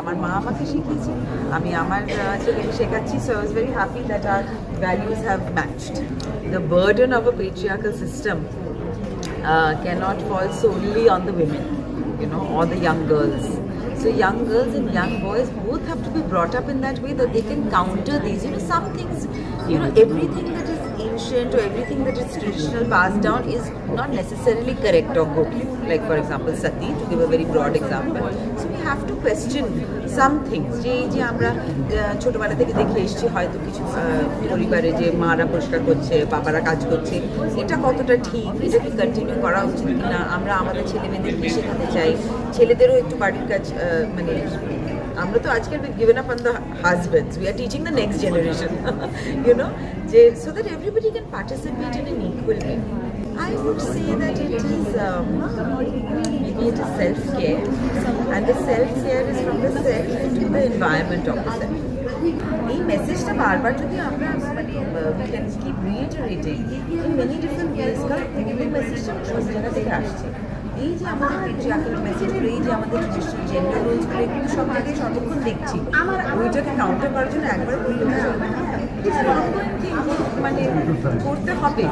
আমার মা আমাকে শিখিয়েছে আমি আমার আহ, ছেলেকে শেখাচ্ছি so I was very happy that our values have matched the burden of a patriarchal system cannot fall solely on the women you know or the young girls so young girls and young boys both have to be brought up in that way that they can counter these you know some things you know everything that is ancient or everything that is traditional passed down is not necessarily correct or good like for example sati to give a very broad example so Have to question some যে এই যে আমরা ছোটবেলা থেকে দেখে এসেছি হয়তো কিছু পরিবারে যে মারা পরিষ্কার করছে বাবারা কাজ করছে এটা কতটা ঠিক? এটা কি কন্টিনিউ করা উচিত কিনা? আমরা আমাদের ছেলে মেয়েদের কি শেখাতে চাই? ছেলেদেরও একটু বাড়ির কাজ মানে আমরা তো আজকাল given up on the husbands we are teaching the next generation you know যে so that everybody can participate in an equal way would say that it is um, maybe it is self-care, and the self-care is from the self to the environment of the self. এই মেসেজটা বারবার যদি আমরা can keep reiterating in many different ways কারণ এই মেসেজটা সব জায়গা থেকে আসছে এই যে আমাদের পেট্রিয়ার্কাল মেসেজগুলো এই যে আমাদের ট্রেডিশনাল জেন্ডার রোলসগুলো এগুলো সব জায়গায় সর্বক্ষণ দেখছি ওইটাকে কাউন্টার করার জন্য একবার বললে thing, মানে করতে হবে